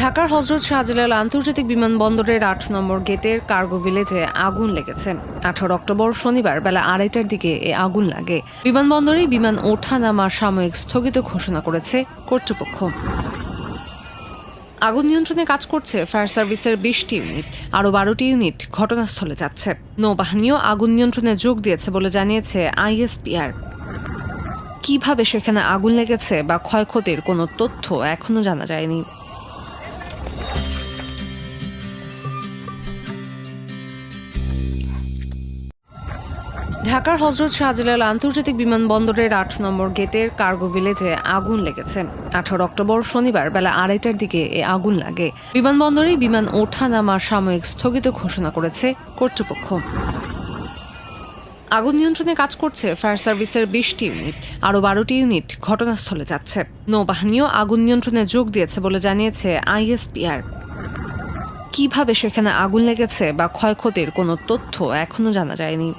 ঢাকার হজরত শাহজালাল আন্তর্জাতিক বিমানবন্দরের আট নম্বর গেটের কার্গো ভিলেজে আগুন লেগেছে। আঠারো অক্টোবর শনিবার বেলা আড়াইটার দিকে এ আগুন লাগে। বিমানবন্দরে বিমান ওঠা নামা সাময়িক স্থগিত ঘোষণা করেছে কর্তৃপক্ষ। আগুন নিয়ন্ত্রণে কাজ করছে ফায়ার সার্ভিসের বিশটি ইউনিট। আরও বারোটি ইউনিট ঘটনাস্থলে যাচ্ছে। নৌবাহিনীও আগুন নিয়ন্ত্রণে যোগ দিয়েছে বলে জানিয়েছে আইএসপিআর। কীভাবে সেখানে আগুন লেগেছে বা ক্ষয়ক্ষতির কোনো তথ্য এখনও জানা যায়নি। ঢাকার হজরত শাহজালাল আন্তর্জাতিক বিমানবন্দরের আট নম্বর গেটের কার্গো ভিলেজে আগুন লেগেছে। আঠারো অক্টোবর শনিবার বেলা আড়াইটার দিকে এ আগুন লাগে। বিমানবন্দরে বিমান ওঠা নামা সাময়িক স্থগিত ঘোষণা করেছে কর্তৃপক্ষ। আগুন নিয়ন্ত্রণে কাজ করছে ফায়ার সার্ভিসের বিশটি ইউনিট। আরও বারোটি ইউনিট ঘটনাস্থলে যাচ্ছে। নৌবাহিনীও আগুন নিয়ন্ত্রণে যোগ দিয়েছে বলে জানিয়েছে আইএসপিআর। কীভাবে সেখানে আগুন লেগেছে বা ক্ষয়ক্ষতির কোনো তথ্য এখনও জানা যায়নি।